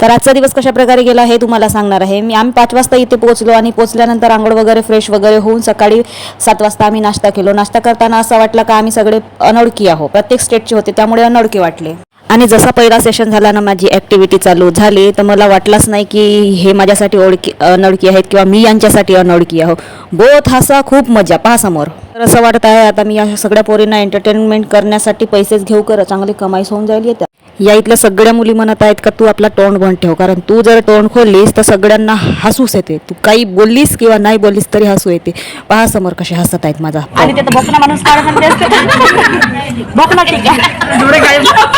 तर आजचा दिवस कशा प्रकारे गेला हे तुम्हाला सांगणार आहे. मी आम्ही पाच वाजता इथे पोहोचलो आणि पोहोचल्यानंतर आंघोळ वगैरे फ्रेश वगैरे होऊन सकाळी सात वाजता आम्ही नाश्ता केलो. नाश्ता करताना असं वाटलं का आम्ही सगळे अनोळखी आहो प्रत्येक स्टेटचे होते त्यामुळे अनोळखी वाटले. आणि जसा पहिला सेशन झाला ना माझी ॲक्टिव्हिटी चालू झाली तर मला वाटलंच नाही की हे माझ्यासाठी ओळखी अनोळखी आहेत किंवा मी यांच्यासाठी अनोळखी आहो बोथ हसा खूप मजा पहा समोर. तर असं वाटत आहे आता मी या सगळ्या पोरींना एंटरटेनमेंट करण्यासाठी पैसेच घेऊ कर चांगली कमाई होऊन जाईल येत्या या इथल्या सगळ्या मुली म्हणत आहेत का तू आपला तोंड बंद ठेव कारण तू जर तोंड खोललीस तर सगळ्यांना हसूच येते. तू काही बोललीस किंवा नाही बोललीस तरी हसू येते. पहा समोर कसे हसत आहेत माझा आणि ते माणूस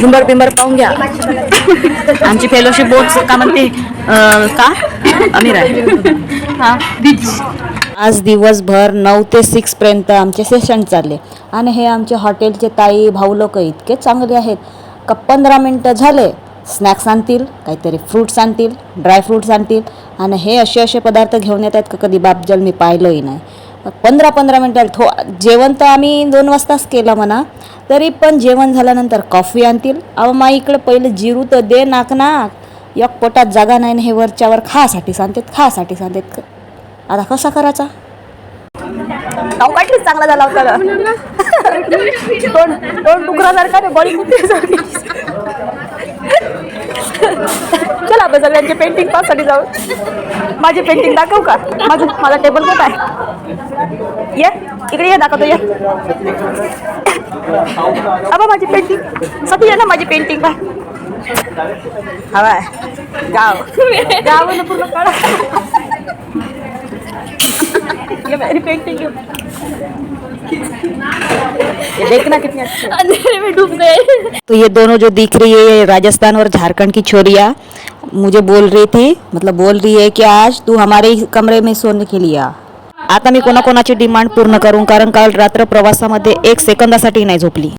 झुंबर बिंबर पाहून घ्या. आमची फेलोशिप बोर्ड का म्हणते? का? अमीर आहे. आज दिवसभर नऊ ते सिक्स पर्यंत आमचे सेशन चालले. आणि हे आमचे हॉटेलचे ताई भाऊ लोक इतके चांगले आहेत. का पंधरा मिनटं झाले स्नॅक्स आणतील काहीतरी फ्रूट्स आणतील ड्रायफ्रूट्स आणतील. आणि हे असे असे पदार्थ घेऊन येतात का कधी बापजल मी पाहिलंही नाही. पंधरा पंधरा मिनटं थो जेवण तर आम्ही दोन वाजताच केलं म्हणा. तरी पण जेवण झाल्यानंतर कॉफी आणतील. अहो मा इकडं पहिलं जिरू तर दे नाक नाक एक पोटात जागा नाही ना हे वरच्यावर खासाठी सांगतात खासाठी सांगतात. आता कसा करायचा? नाव काढलीच चांगला झाला होता तोंड तोंड डुकरासारखा बळी सगळ्यांची पेंटिंग पाससाठी जाऊ. माझी पेंटिंग दाखव का? माझं माझा टेबल कुठं आहे? ये इकडे ये दाखवतो ये. अबा माझी पेंटिंग सती ये ना माझी पेंटिंग बा हवा गाव गाव. ना पूर्ण काढा. ये पेंटिंग ये देखना कितनी अच्छी है। अंधेरे में डूब गए। तो ये दोनों जो दिख रही है ये राजस्थान और झारखंड की छोरियाँ मुझे बोल रही थी मतलब बोल रही है कि आज तू हमारे ही कमरे में सोने के लिए आ। आता मी कोणाकोणाची डिमांड पूर्ण करू कारण काल रात्र प्रवासामध्ये एक सेकंदासाठी नाही झोपली।